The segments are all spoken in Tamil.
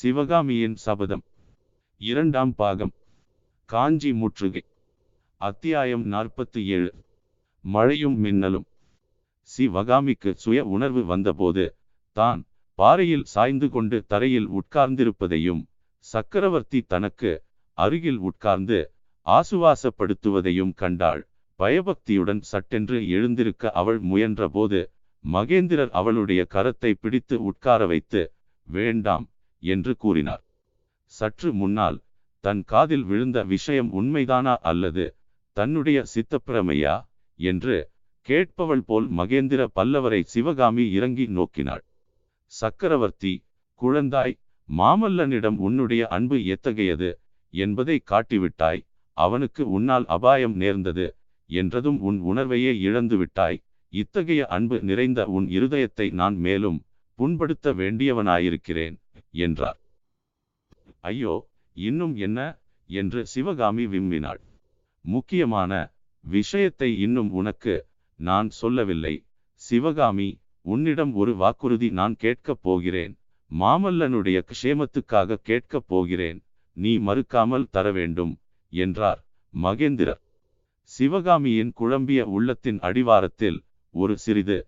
சிவகாமியின் சபதம். இரண்டாம் பாகம். காஞ்சி முற்றுகை. அத்தியாயம் நாற்பத்தி ஏழு மழையும் மின்னலும். சிவகாமிக்கு சுய உணர்வு வந்தபோது தான் பாறையில் சாய்ந்து கொண்டு தரையில் உட்கார்ந்திருப்பதையும் சக்கரவர்த்தி தனக்கு அருகில் உட்கார்ந்து ஆசுவாசப்படுத்துவதையும் கண்டாள். பயபக்தியுடன் சட்டென்று எழுந்திருக்க அவள் முயன்றபோது மகேந்திரர் அவளுடைய கரத்தை பிடித்து உட்கார வைத்து வேண்டாம் என்று கூறினார். சற்று முன்னால் தன் காதில் விழுந்த விஷயம் உண்மைதானா அல்லது தன்னுடைய சித்தப்பிரமையா என்று கேட்பவள் போல் மகேந்திர பல்லவரை சிவகாமி இறங்கி நோக்கினாள். சக்கரவர்த்தி குழந்தாய் மாமல்லனிடம் உன்னுடைய அன்பு எத்தகையது என்பதை காட்டிவிட்டாய் அவனுக்கு உன்னால் அபாயம் நேர்ந்தது என்றதும் உன் உணர்வையே இழந்து விட்டாய் இத்தகைய அன்பு நிறைந்த உன் இருதயத்தை நான் மேலும் புண்படுத்த வேண்டியவனாயிருக்கிறேன். என்றார். ஐயோ இன்னும் என்ன? என்று சிவகாமி விம்மினாள். முக்கியமான விஷயத்தை இன்னும் உனக்கு நான் சொல்லவில்லை. சிவகாமி உன்னிடம் ஒரு வாக்குறுதி நான் கேட்கப் போகிறேன். மாமல்லனுடைய க்ஷேமத்துக்காக கேட்கப் போகிறேன். நீ மறுக்காமல் தர வேண்டும் என்றார் மகேந்திரர். சிவகாமியின் குழம்பிய உள்ளத்தின் அடிவாரத்தில் ஒரு சிறிது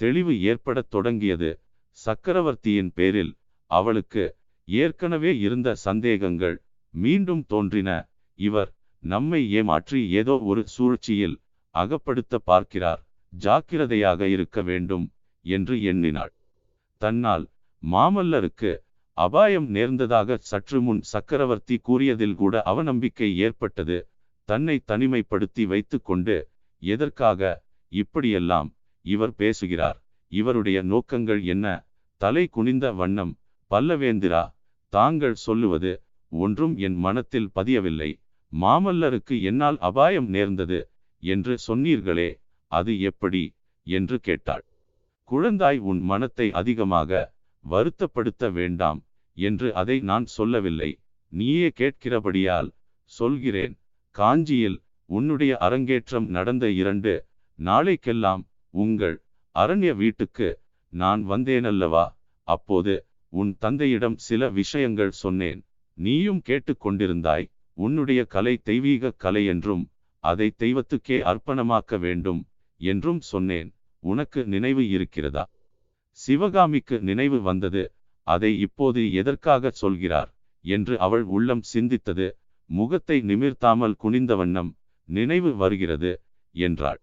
தெளிவு ஏற்படத் தொடங்கியது. சக்கரவர்த்தியின் பேரில் அவளுக்கு ஏற்கனவே இருந்த சந்தேகங்கள் மீண்டும் தோன்றின. இவர் நம்மை ஏமாற்றி ஏதோ ஒரு சூழ்ச்சியில் அகப்படுத்த பார்க்கிறார். ஜாக்கிரதையாக இருக்க வேண்டும் என்று எண்ணினாள். தன்னால் மாமல்லருக்கு அபாயம் நேர்ந்ததாக சற்று முன் சக்கரவர்த்தி கூறியதில் கூட அவநம்பிக்கை ஏற்பட்டது. தன்னை தனிமைப்படுத்தி வைத்து கொண்டு எதற்காக இப்படியெல்லாம் இவர் பேசுகிறார்? இவருடைய நோக்கங்கள் என்ன? தலை குனிந்த வண்ணம் பல்லவேந்திரா தாங்கள் சொல்லுவது ஒன்றும் என் மனத்தில் பதியவில்லை. மாமல்லருக்கு என்னால் அபாயம் நேர்ந்தது என்று சொன்னீர்களே அது எப்படி? என்று கேட்டாள். குழந்தாய் உன் மனத்தை அதிகமாக வருத்தப்படுத்த வேண்டாம் என்று அதை நான் சொல்லவில்லை. நீயே கேட்கிறபடியால் சொல்கிறேன். காஞ்சியில் உன்னுடைய அரங்கேற்றம் நடந்த இரண்டு நாளைக்கெல்லாம் உங்கள் அரண்ய வீட்டுக்கு நான் வந்தேனல்லவா? அப்போது உன் தந்தையிடம் சில விஷயங்கள் சொன்னேன். நீயும் கேட்டுக்கொண்டிருந்தாய் உன்னுடைய கலை தெய்வீக கலை என்றும் அதை தெய்வத்துக்கே அர்ப்பணமாக்க வேண்டும் என்றும் சொன்னேன். உனக்கு நினைவு இருக்கிறதா? சிவகாமிக்கு நினைவு வந்தது அதை இப்போது எதற்காக சொல்கிறார் என்று அவள் உள்ளம் சிந்தித்தது முகத்தை நிமிர்த்தாமல் குனிந்த வண்ணம் நினைவு வருகிறது என்றாள்.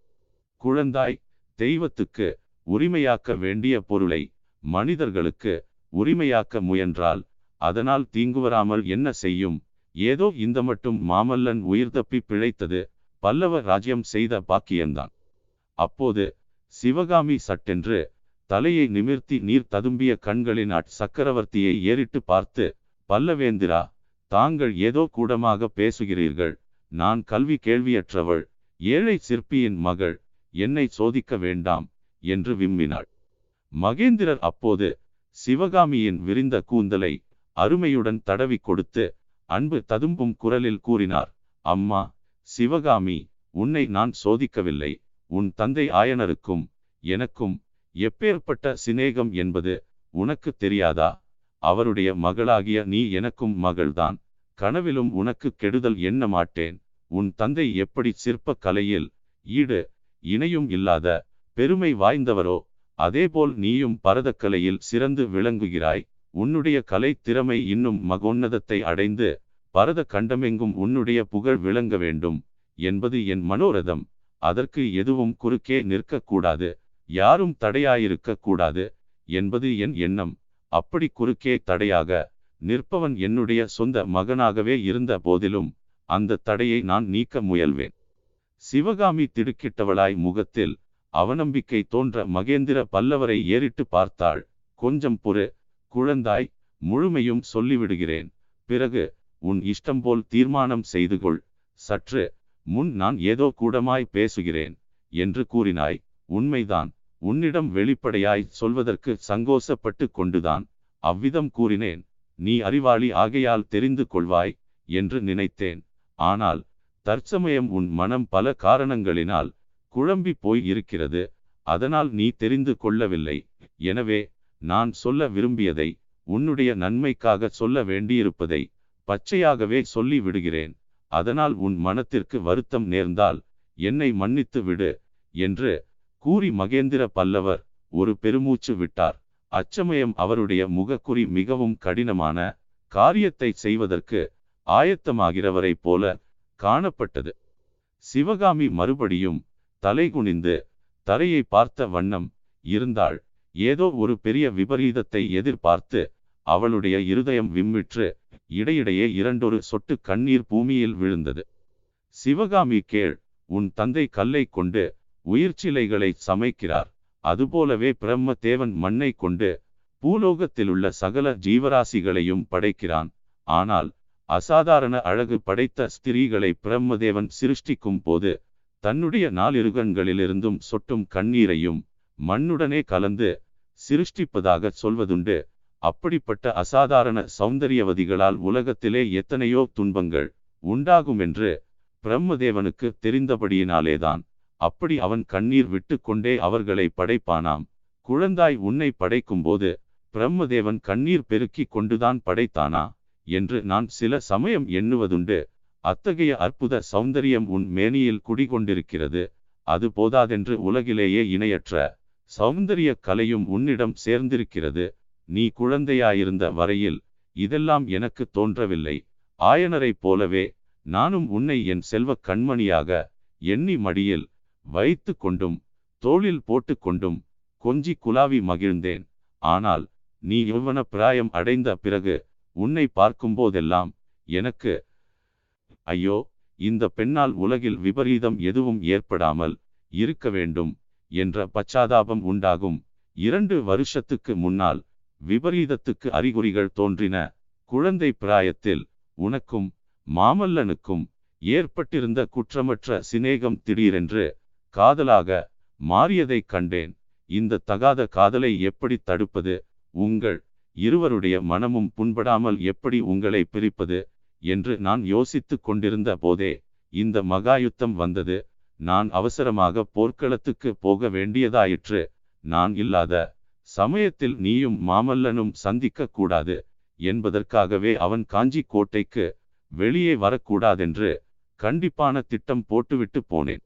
குழந்தாய் தெய்வத்துக்கு உரிமையாக்க வேண்டிய பொருளை மனிதர்களுக்கு உரிமையாக்க முயன்றால் அதனால் தீங்கு வராமல் என்ன செய்யும்? ஏதோ இந்த மட்டும் மாமல்லன் உயிர் தப்பி பிழைத்தது பல்லவ ராஜ்யம் செய்த பாக்கியந்தான். அப்போது சிவகாமி சட்டென்று தலையை நிமிர்த்தி நீர் ததும்பிய கண்களின் சக்கரவர்த்தியை ஏறிட்டு பார்த்து பல்லவேந்திரா தாங்கள் ஏதோ கூடமாக பேசுகிறீர்கள். நான் கல்வி கேள்வியற்றவள். ஏழை சிற்பியின் மகள். என்னை சோதிக்க வேண்டாம் என்று விம்மினாள். மகேந்திரர் அப்போது சிவகாமியின் விரிந்த கூந்தலை அருமையுடன் தடவி கொடுத்து அன்பு ததும்பும் குரலில் கூறினார் அம்மா சிவகாமி உன்னை நான் சோதிக்கவில்லை. உன் தந்தை ஆயனருக்கும் எனக்கும் எப்பேற்பட்ட சிநேகம் என்பது உனக்கு தெரியாதா? அவருடைய மகளாகிய நீ எனக்கும் மகள்தான். கனவிலும் உனக்கு கெடுதல் எண்ண மாட்டேன். உன் தந்தை எப்படி சிற்ப கலையில் ஈடு இணையும் இல்லாத பெருமை வாய்ந்தவரோ? அதேபோல் நீயும் பரதக்கலையில் சிறந்து விளங்குகிறாய். உன்னுடைய கலை திறமை இன்னும் மகோன்னதத்தை அடைந்து பரத கண்டமெங்கும் உன்னுடைய புகழ் விளங்க வேண்டும் என்பது என் மனோரதம். அதற்கு எதுவும் குறுக்கே நிற்கக்கூடாது யாரும் தடையாயிருக்க கூடாது என்பது என் எண்ணம். அப்படி குறுக்கே தடையாக நிற்பவன் என்னுடைய சொந்த மகனாகவே இருந்த போதிலும் அந்த தடையை நான் நீக்க முயல்வேன். சிவகாமி திடுக்கிட்டவளாய் முகத்தில் அவநம்பிக்கை தோன்ற மகேந்திர பல்லவரை ஏறிட்டு பார்த்தாள். கொஞ்சம் பொறு குழந்தாய் முழுமையும் சொல்லிவிடுகிறேன். பிறகு உன் இஷ்டம் போல் தீர்மானம் செய்து கொள் சற்று முன் நான் ஏதோ கூடமாய் பேசுகிறேன் என்று கூறினாய். உண்மைதான். உன்னிடம் வெளிப்படையாய் சொல்வதற்கு சங்கோசப்பட்டு கொண்டுதான். அவ்விதம் கூறினேன். நீ அறிவாளி ஆகையால் தெரிந்து கொள்வாய் என்று நினைத்தேன். ஆனால் தற்சமயம் உன் மனம் பல காரணங்களினால் குழம்பி போய் இருக்கிறது அதனால் நீ தெரிந்து கொள்ளவில்லை. எனவே நான் சொல்ல விரும்பியதை உன்னுடைய நன்மைக்காக சொல்ல வேண்டியிருப்பதை பச்சையாகவே சொல்லி விடுகிறேன். அதனால் உன் மனத்திற்கு வருத்தம் நேர்ந்தால் என்னை மன்னித்து விடு என்று கூறி மகேந்திர பல்லவர் ஒரு பெருமூச்சு விட்டார். அச்சமயம் அவருடைய முகக்குறி மிகவும் கடினமான காரியத்தை செய்வதற்கு ஆயத்தமாகிறவரை போல காணப்பட்டது. சிவகாமி மறுபடியும் தலை குனிந்து தரையை பார்த்த வண்ணம் இருந்தாள். ஏதோ ஒரு பெரிய விபரீதத்தை எதிர்பார்த்து அவளுடைய இருதயம் விம்மிற்று இடையிடையே இரண்டொரு சொட்டு கண்ணீர் பூமியில் விழுந்தது. சிவகாமி கேள். உன் தந்தை கல்லை கொண்டு உயிர்ச்சிலைகளை சமைக்கிறார். அதுபோலவே பிரம்ம தேவன் மண்ணை கொண்டு பூலோகத்திலுள்ள சகல ஜீவராசிகளையும் படைக்கிறான். ஆனால் அசாதாரண அழகு படைத்த ஸ்திரீகளை பிரம்மதேவன் சிருஷ்டிக்கும் போது தன்னுடைய நாலிருகன்களிலிருந்தும் சொட்டும் கண்ணீரையும் மண்ணுடனே கலந்து சிருஷ்டிப்பதாக சொல்வதுண்டு. அப்படிப்பட்ட அசாதாரண சௌந்தரியவதிகளால் உலகத்திலே எத்தனையோ துன்பங்கள் உண்டாகும் என்று பிரம்மதேவனுக்கு தெரிந்தபடியினாலேதான். அப்படி அவன் கண்ணீர் விட்டு கொண்டே அவர்களை படைப்பானாம். குழந்தாய் உன்னை படைக்கும்போது பிரம்மதேவன் கண்ணீர் பெருக்கிக் கொண்டுதான் படைத்தானா என்று நான் சில சமயம் எண்ணுவதுண்டு. அத்தகைய அற்புத சௌந்தரியம் உன் மேனியில் குடிகொண்டிருக்கிறது. அது போதாதென்று உலகிலேயே இணையற்ற சௌந்தரிய கலையும் உன்னிடம் சேர்ந்திருக்கிறது. நீ குழந்தையாயிருந்த வரையில் இதெல்லாம் எனக்கு தோன்றவில்லை. ஆயனரைப் போலவே நானும் உன்னை என் செல்வ கண்மணியாக எண்ணி மடியில் வைத்து கொண்டும் தோளில் போட்டு கொண்டும் கொஞ்சி குலாவி மகிழ்ந்தேன். ஆனால் நீ யௌவன பிராயம் அடைந்த பிறகு உன்னை பார்க்கும்போதெல்லாம் எனக்கு ஐயோ இந்த பெண்ணால் உலகில் விபரீதம் எதுவும் ஏற்படாமல் இருக்க வேண்டும் என்ற பச்சாதாபம் உண்டாகும். இரண்டு வருஷத்துக்கு முன்னால் விபரீதத்துக்கு அறிகுறிகள் தோன்றின. குழந்தை பிராயத்தில் உனக்கும் மாமல்லனுக்கும் ஏற்பட்டிருந்த குற்றமற்ற சிநேகம் திடீரென்று காதலாக மாறியதைக் கண்டேன். இந்த தகாத காதலை எப்படி தடுப்பது? உங்கள் இருவருடைய மனமும் புண்படாமல் எப்படி உங்களை பிரிப்பது? என்று நான் யோசித்து கொண்டிருந்த போதே இந்த மகாயுத்தம் வந்தது. நான் அவசரமாக போர்க்களத்துக்கு போக வேண்டியதாயிற்று. நான் இல்லாத சமயத்தில் நீயும் மாமல்லனும் சந்திக்க கூடாது என்பதற்காகவே அவன் காஞ்சி கோட்டைக்கு வெளியே வரக்கூடாதென்று கண்டிப்பான திட்டம் போட்டுவிட்டு போனேன்.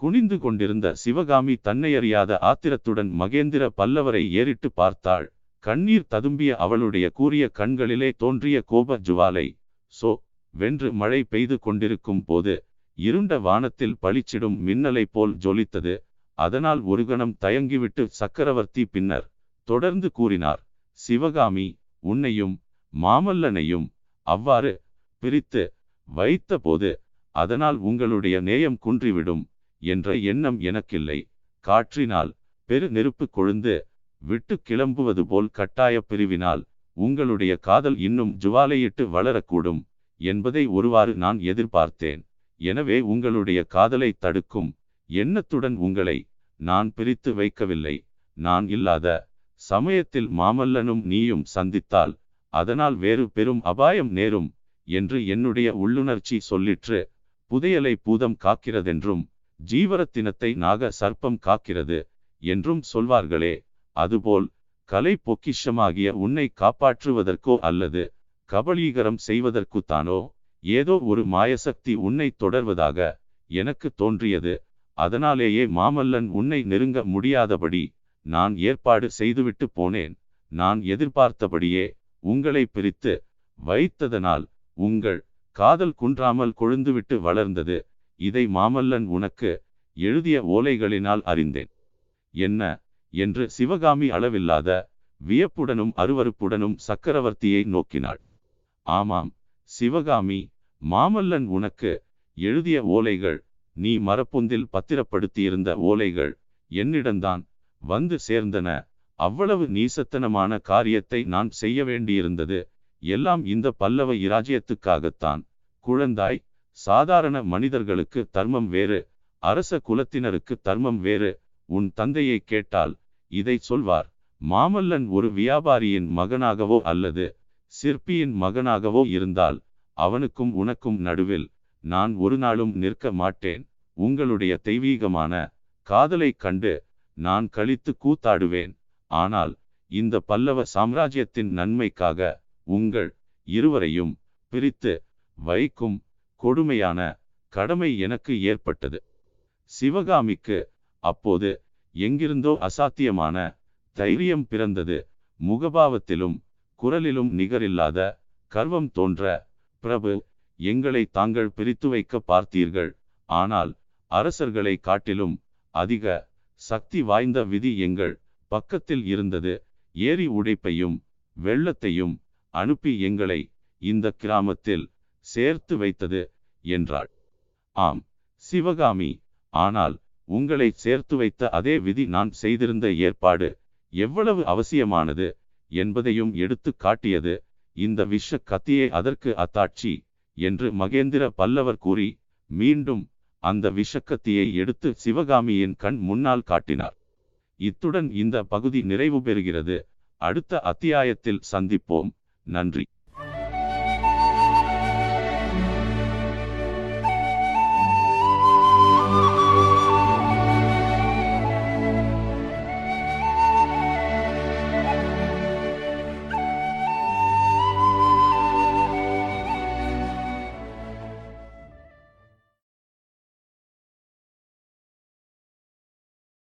குனிந்து கொண்டிருந்த சிவகாமி தன்னையறியாத ஆத்திரத்துடன் மகேந்திர பல்லவரை ஏறிட்டு பார்த்தாள். கண்ணீர் ததும்பிய அவளுடைய கூறிய கண்களிலே தோன்றிய கோப ஜுவாலை சோ வென்று மழை பெய்து கொண்டிருக்கும் போது இருண்ட வானத்தில் பளிச்சிடும் மின்னலை போல் ஜொலித்தது. அதனால் ஒரு கணம் தயங்கிவிட்டு சக்கரவர்த்தி பின்னர் தொடர்ந்து கூறினார் சிவகாமி உன்னையும் மாமல்லனையும் அவ்வாறு பிரித்து வைத்த போது அதனால் உங்களுடைய நேயம் குன்றிவிடும் என்ற எண்ணம் எனக்கில்லை. காற்றினால் பெரு நெருப்பு கொழுந்து விட்டு கிளம்புவது போல் கட்டாய பிரிவினால் உங்களுடைய காதல் இன்னும் ஜுவாலையிட்டு வளரக்கூடும் என்பதை ஒருவாறு நான் எதிர்பார்த்தேன். எனவே உங்களுடைய காதலை தடுக்கும் எண்ணத்துடன் உங்களை நான் பிரித்து வைக்கவில்லை. நான் இல்லாத சமயத்தில் மாமல்லனும் நீயும் சந்தித்தால் அதனால் வேறு பெரும் அபாயம் நேரும் என்று என்னுடைய உள்ளுணர்ச்சி சொல்லிற்று. புதையலை பூதம் காக்கிறதென்றும் ஜீவரத்தினத்தை நாக சர்ப்பம் காக்கிறது என்றும் சொல்வார்களே. அதுபோல் கலை பொக்கிஷமாகிய உன்னை காப்பாற்றுவதற்கோ அல்லது கபலீகரம் செய்வதற்குத்தானோ ஏதோ ஒரு மாயசக்தி உன்னை தொடர்வதாக எனக்கு தோன்றியது. அதனாலேயே மாமல்லன் உன்னை நெருங்க முடியாதபடி நான் ஏற்பாடு செய்துவிட்டு போனேன். நான் எதிர்பார்த்தபடியே உங்களை பிரித்து வைத்ததனால் உங்கள் காதல் குன்றாமல் கொழுந்துவிட்டு வளர்ந்தது. இதை மாமல்லன் உனக்கு எழுதிய ஓலைகளினால் அறிந்தேன். என்ன? என்று சிவகாமி அளவில்லாத வியப்புடனும் அருவருப்புடனும் சக்கரவர்த்தியை நோக்கினாள். ஆமாம் சிவகாமி மாமல்லன் உனக்கு எழுதிய ஓலைகள் நீ மரப்பொந்தில் பத்திரப்படுத்தியிருந்த ஓலைகள் என்னிடம்தான் வந்து சேர்ந்தன. அவ்வளவு நீசத்தனமான காரியத்தை நான் செய்ய வேண்டியிருந்தது. எல்லாம் இந்த பல்லவ இராஜ்யத்துக்காகத்தான். குழந்தாய் சாதாரண மனிதர்களுக்கு தர்மம் வேறு அரச குலத்தினருக்கு தர்மம் வேறு. உன் தந்தையை கேட்டால் இதை சொல்வார் மாமல்லன் ஒரு வியாபாரியின் மகனாகவோ அல்லது சிற்பியின் மகனாகவோ இருந்தால் அவனுக்கும் உனக்கும் நடுவில் நான் ஒரு நாளும் நிற்க மாட்டேன். உங்களுடைய தெய்வீகமான காதலைக் கண்டு நான் கழித்து கூத்தாடுவேன். ஆனால் இந்த பல்லவ சாம்ராஜ்யத்தின் நன்மைக்காக உங்கள் இருவரையும் பிரித்து வைக்கும் கொடுமையான கடமை எனக்கு ஏற்பட்டது. சிவகாமிக்கு அப்போது எங்கிருந்தோ அசாத்தியமான தைரியம் பிறந்தது. முகபாவத்திலும் குரலிலும் நிகரில்லாத கர்வம் தோன்ற பிரபு எங்களை தாங்கள் பிரித்து வைக்க பார்த்தீர்கள். ஆனால் அரசர்களை காட்டிலும் அதிக சக்தி வாய்ந்த விதி எங்கள் பக்கத்தில் இருந்தது. ஏரி உடைப்பையும் வெள்ளத்தையும் அனுப்பி எங்களை இந்த கிராமத்தில் சேர்த்து வைத்தது என்றாள். ஆம் சிவகாமி. ஆனால் உங்களை சேர்த்து வைத்த அதே விதி நான் செய்திருந்த ஏற்பாடு எவ்வளவு அவசியமானது என்பதையும் எடுத்து காட்டியது. இந்த விஷ கத்தியே அதற்கு அத்தாட்சி என்று மகேந்திர பல்லவர் கூறி மீண்டும் அந்த விஷக்கத்தியை எடுத்து சிவகாமியின் கண் முன்னால் காட்டினார். இத்துடன் இந்த பகுதி நிறைவு பெறுகிறது. அடுத்த அத்தியாயத்தில் சந்திப்போம். நன்றி.